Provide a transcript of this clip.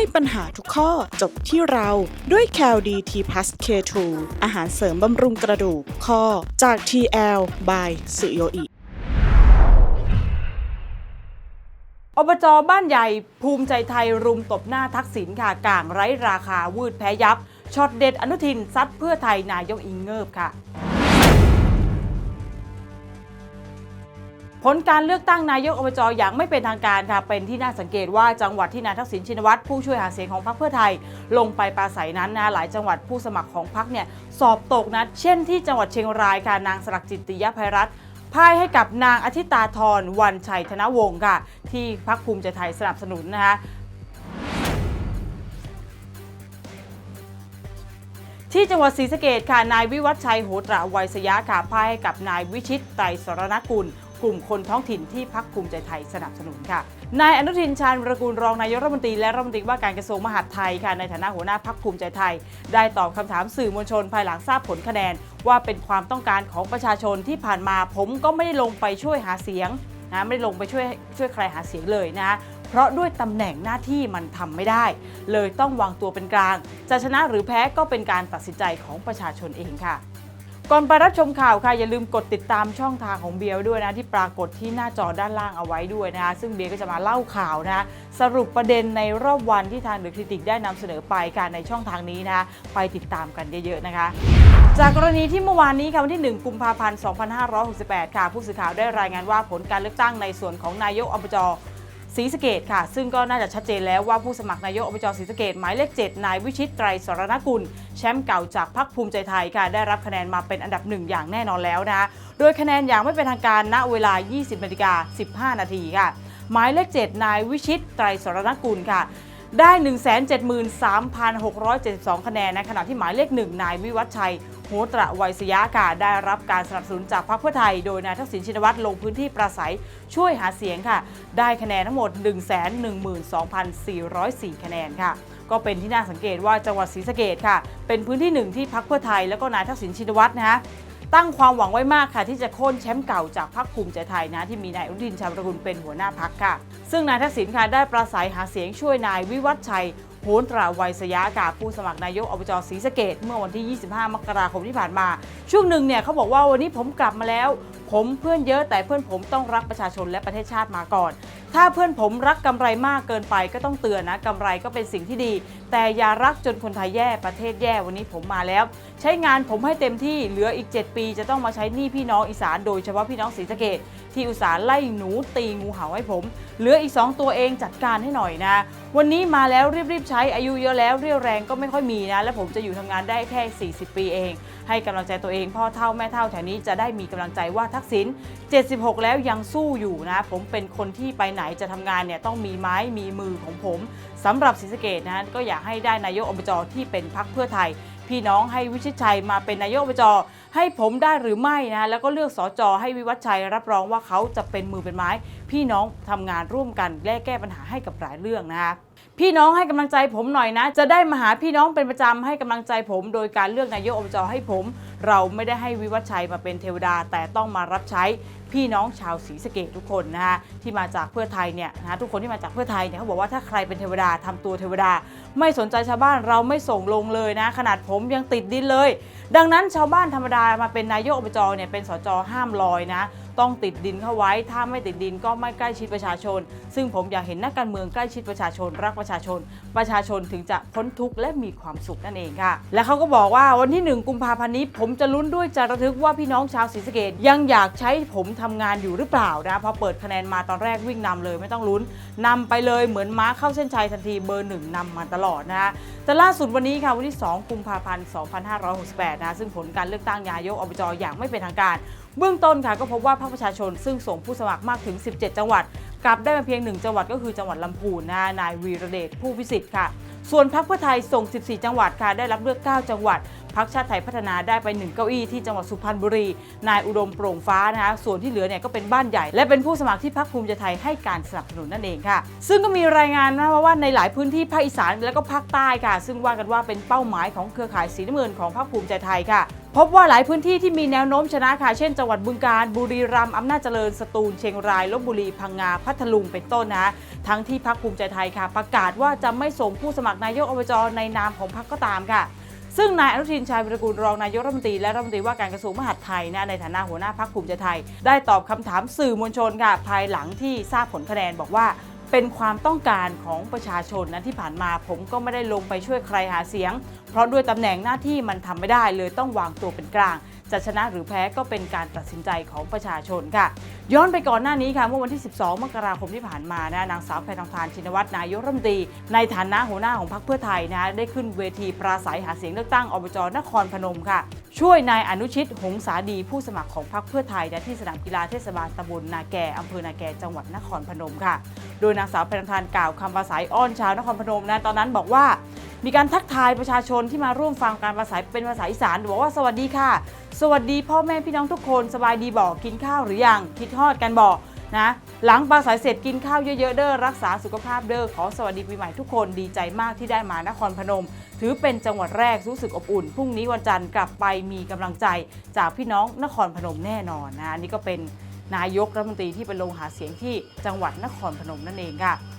ให้ปัญหาทุกข้อจบที่เราด้วย c a l d t plus K2 อาหารเสริมบำรุงกระดูกข้อจาก TL by สุโยอิอบจบ้านใหญ่ภูมิใจไทยรุมตบหน้าทักษิณค่ะก่างไร้ราคาวืดแพ้ยับช็อตเด็ดอนุทินซัดเพื่อไทยนายกอิงเงิบค่ะ ผลการเลือกตั้งนายกอบจอย่างไม่เป็นทางการค่ะเป็นที่น่าสังเกตว่าจังหวัดที่นายทักษิณชินวัตรผู้ช่วยหาเสียงของพรรคเพื่อไทย ลงไปปราศัยนั้นนะหลายจังหวัดผู้สมัครของพรรคเนี่ยสอบตกนะเช่นที่จังหวัดเชียงรายค่ะนางสลักจิตติยภัยรัตน์พ่ายให้กับนางอธิตาธรวันชัยธนวงศ์ค่ะ ที่พรรคภูมิใจไทยสนับสนุนนะคะที่จังหวัดศรีสะเกดค่ะ นายวิวัฒชัยโหตระวัยสยะค่ะพ่ายให้กับนายวิชิตไตรสรณกุล กลุ่มคนท้องถิ่นที่พักภูมิใจไทยสนับสนุนค่ะ นายอนุทินชาญวรกูลรองนายกรัฐมนตรีและรัฐมนตรีว่าการกระทรวงมหาดไทยค่ะในฐานะหัวหน้าพักภูมิใจไทย ได้ตอบคำถามสื่อมวลชนภายหลังทราบผลคะแนน ว่าเป็นความต้องการของประชาชนที่ผ่านมาผมก็ไม่ได้ลงไปช่วยหาเสียงนะไม่ได้ลงไปช่วยช่วยใครหาเสียงเลยนะเพราะด้วยตำแหน่งหน้าที่มันทำไม่ได้ เลยต้องวางตัวเป็นกลาง จะชนะหรือแพ้ก็เป็นการตัดสินใจของประชาชนเองค่ะ ก่อนไปรับชมข่าวค่ะ อย่าลืมกดติดตามช่องทางของเบียร์ด้วยนะ ที่ปรากฏที่หน้าจอด้านล่างเอาไว้ด้วยนะคะซึ่งเบียร์ก็จะมาเล่าข่าวนะ สรุปประเด็นในรอบวันที่ทางเดอะคริติกได้นำเสนอไปค่ะในช่องทางนี้นะคะไปติดตามกันเยอะๆนะคะจากกรณีที่เมื่อวานนี้ค่ะวันที่ 1 กุมภาพันธ์ 2568 ค่ะ ผู้สื่อข่าวได้รายงานว่าผลการเลือกตั้งในส่วนของนายกอบจ ศรีสะเกดค่ะ ซึ่งก็น่าจะชัดเจนแล้วว่าผู้สมัครนายกอบจศรีสะเกดหมายเลข 7 นายวิชิตไตรสรณกุล แชมป์เก่าจากพรรคภูมิใจไทยค่ะ ได้รับคะแนนมาเป็นอันดับหนึ่งอย่างแน่นอนแล้วนะคะโดยคะแนนอย่างไม่เป็นทางการณเวลา 20นาฬิกา15 นาทีค่ะ หมายเลข 7 นายวิชิตไตรสรณกุลค่ะได้ 173,672 คะแนนในขณะที่หมายเลข 1 นายวิวัฒชัย โหตระไวยสยะค่ะได้รับการสนับสนุนจากพรรคเพื่อไทย โดยนายทักษิณชินวัตรลงพื้นที่ปราศัยช่วยหาเสียงค่ะ ได้คะแนนทั้งหมด 112,404 คะแนนค่ะ ก็เป็นที่น่าสังเกตว่าจังหวัดศรีสะเกดค่ะ เป็นพื้นที่หนึ่งที่พรรคเพื่อไทยแล้วก็นายทักษิณชินวัตรนะฮะตั้งความหวังไว้มากค่ะ ที่จะโค่นแชมป์เก่าจากพรรคภูมิใจไทยนะที่มีนายอนุทินชาญวิรกุลเป็นหัวหน้าพรรคค่ะ ซึ่งนายทักษิณค่ะได้ปราศัยหาเสียงช่วยนายวิวัฒชัย โหนตราวัยสยะกาผู้สมัครนายกอบจศรีสะเกดเมื่อวันที่ 25 มกราคมที่ผ่านมา ช่วงหนึ่งเนี่ยเขาบอกว่าวันนี้ผมกลับมาแล้ว ผมเพื่อนเยอะแต่เพื่อนผมต้องรักประชาชนและประเทศชาติมาก่อน ถ้าเพื่อนผมรักกำไรมากเกินไปก็ต้องเตือนนะกำไรก็เป็นสิ่งที่ดี แต่อย่ารักจนคนไทยแย่ประเทศแย่วันนี้ผมมาแล้ว ใช้งานผมให้เต็มที่เหลืออีก 7 ปี จะต้องมาใช้หนี้พี่น้องอีสานโดยเฉพาะพี่น้องศรีสะเกดที่อุตสาห์ไล่หนูตีงูเห่าให้ผม เหลืออีก 2 ตัวเองจัดการให้หน่อยนะ วันนี้มาแล้วรีบๆใช้อายุเยอะแล้วเรี่ยวแรงก็ไม่ค่อยมีนะ และผมจะอยู่ทำงานได้แค่ 40 ปีเอง ให้กำลังใจตัวเองพ่อเท่าแม่เท่าแถวนี้จะได้มีกำลังใจว่าทักษิณ 76 แล้วยังสู้อยู่นะ ผมเป็นคนที่ไปไหนจะทำงานเนี่ยต้องมีไม้มีมือของผมสำหรับศรีสะเกดนะก็อยากให้ได้นายกอบจที่เป็นพรรคเพื่อไทย พี่น้องให้วิชิตชัยมาเป็นนายกอบจให้ผมได้หรือไม่นะแล้วก็เลือกสอจอให้วิวัฒชัย รับรองว่าเขาจะเป็นมือเป็นไม้ พี่น้องทำงานร่วมกันและแก้ปัญหาให้กับหลายเรื่องนะคะพี่น้องให้กำลังใจผมหน่อยนะ จะได้มาหาพี่น้องเป็นประจำให้กำลังใจผม โดยการเลือกนายกอบจให้ผมเราไม่ได้ให้วิวัฒชัยมาเป็นเทวดา แต่ต้องมารับใช้พี่น้องชาวศรีสะเกดทุกคนนะคะที่มาจากเพื่อไทยเนี่ยนะทุกคนที่มาจากเพื่อไทยเนี่ยเขาบอกว่าถ้าใครเป็นเทวดาทำตัวเทวดา ไม่สนใจชาวบ้านเราไม่ส่งลงเลยนะ ขนาดผมยังติดดินเลย ดังนั้นชาวบ้านธรรมดามาเป็นนายกอบจเนี่ยเป็นสจห้ามลอยนะต้องติดดินเข้าไว้ ถ้าไม่ติดดินก็ไม่ใกล้ชิดประชาชน ซึ่งผมอยากเห็นนักการเมืองใกล้ชิดประชาชน รักประชาชน ประชาชนถึงจะพ้นทุกข์และมีความสุขนั่นเองค่ะ และเขาก็บอกว่าวันที่ 1 กุมภาพันธ์นี้ผมมจะลุ้นด้วยใจระทึกว่าพี่น้องชาวศรีสะเกดยังอยากใช้ผมทำงานอยู่หรือเปล่านะพอเปิดคะแนนมาตอนแรกวิ่งนำเลยไม่ต้องลุ้นนำไปเลยเหมือนม้าเข้าเส้นชัยทันทีเบอร์หนึ่งนำมาตลอดนะคะแต่ล่าสุดวันนี้ค่ะวันที่ 2 กุมภาพันธ์ 2568 นะซึ่งผลการเลือกตั้งนายกอบจอย่างไม่เป็นทางการ เบื้องต้นค่ะก็พบว่าพรรคประชาชนซึ่งส่งผู้สมัครมากถึง 17 จังหวัด กลับได้มาเพียง 1 จังหวัดก็คือจังหวัดลำพูนนะนายวีระเดชผู้วิสิทธิ์ค่ะ ส่วนพรรคเพื่อไทยส่ง 14 จังหวัดค่ะได้รับเลือก 9 จังหวัด รรคชาติไทยพัฒนาได้ไป1เก้าอี้ที่จังหวัดสุพรรณบุรี นายอุดมโปร่งฟ้านะคะส่วนที่เหลือเนี่ยก็เป็นบ้านใหญ่ และเป็นผู้สมัครที่พรรคภูมิใจไทยให้การสนับสนุนนั่นเองค่ะ ซึ่งก็มีรายงานนะว่าในหลายพื้นที่ภาคอีสานและก็ภาคใต้ค่ะ ซึ่งว่ากันว่าเป็นเป้าหมายของเครือข่ายสีน้ำเงินของพรรคภูมิใจไทยค่ะพบว่าหลายพื้นที่ที่มีแนวโน้มชนะค่ะ เช่นจังหวัดบึงกาฬบุรีรัมย์อำนาจเจริญ สตูล เชียงราย ลบบุรี พังงา พัทลุง เป็นต้นนะ ทั้งที่พักภูมิใจไทยค่ะ ประกาศว่าจะไม่ส่งผู้สมัครนายกอบจในนามของพักก็ตามค่ะ ซึ่งนายอนุทินชาญวิรกูลรองนายกรัฐมนตรีและรัฐมนตรีว่าการกระทรวงมหาดไทยนะในฐานะหัวหน้าพักภูมิใจไทย ได้ตอบคำถามสื่อมวลชนค่ะภายหลังที่ทราบผลคะแนนบอกว่าเป็นความต้องการของประชาชนนะที่ผ่านมาผมก็ไม่ได้ลงไปช่วยใครหาเสียง เพราะด้วยตำแหน่งหน้าที่มันทำไม่ได้เลยต้องวางตัวเป็นกลาง จะชนะหรือแพ้ก็เป็นการตัดสินใจของประชาชนค่ะ ย้อนไปก่อนหน้านี้ค่ะเมื่อวันที่ 12 มกราคมที่ผ่านมานะนางสาวแพทองทานชินวัตรนายกรัฐมนตรีในฐานะหัวหน้าของพรรคเพื่อไทยนะได้ขึ้นเวทีปราศัยหาเสียงเลือกตั้งอบจนครพนมค่ะ ช่วยนายอนุชิตหงสาดีผู้สมัครของพรรคเพื่อไทยนะที่สนามกีฬาเทศบาลตำบลนาแกอำเภอนาแกจังหวัดนครพนมค่ะ โดยนางสาวแพทองทานกล่าวคำปราศัยอ้อนชาวนครพนมนะตอนนั้นบอกว่า มีการทักทายประชาชนที่มาร่วมฟังการปราศัยเป็นภาษาอีสานบอกว่าสวัสดีค่ะ สวัสดีพ่อแม่พี่น้องทุกคนสบายดีบอกกินข้าวหรือยังคิดทอดกันบอกนะหลังปราศัยเสร็จกินข้าวเยอะๆเด้อรักษาสุขภาพเด้อขอสวัสดีปีใหม่ทุกคนดีใจมากที่ได้มานครพนม ถือเป็นจังหวัดแรกรู้สึกอบอุ่นพรุ่งนี้วันจันทร์กลับไปมีกำลังใจจากพี่น้องนครพนมแน่นอนนะนนี่ก็เป็นนายกรัฐมนตรีที่ไปลงหาเสียงที่จังหวัดนครพนมนั่นเองค่ะ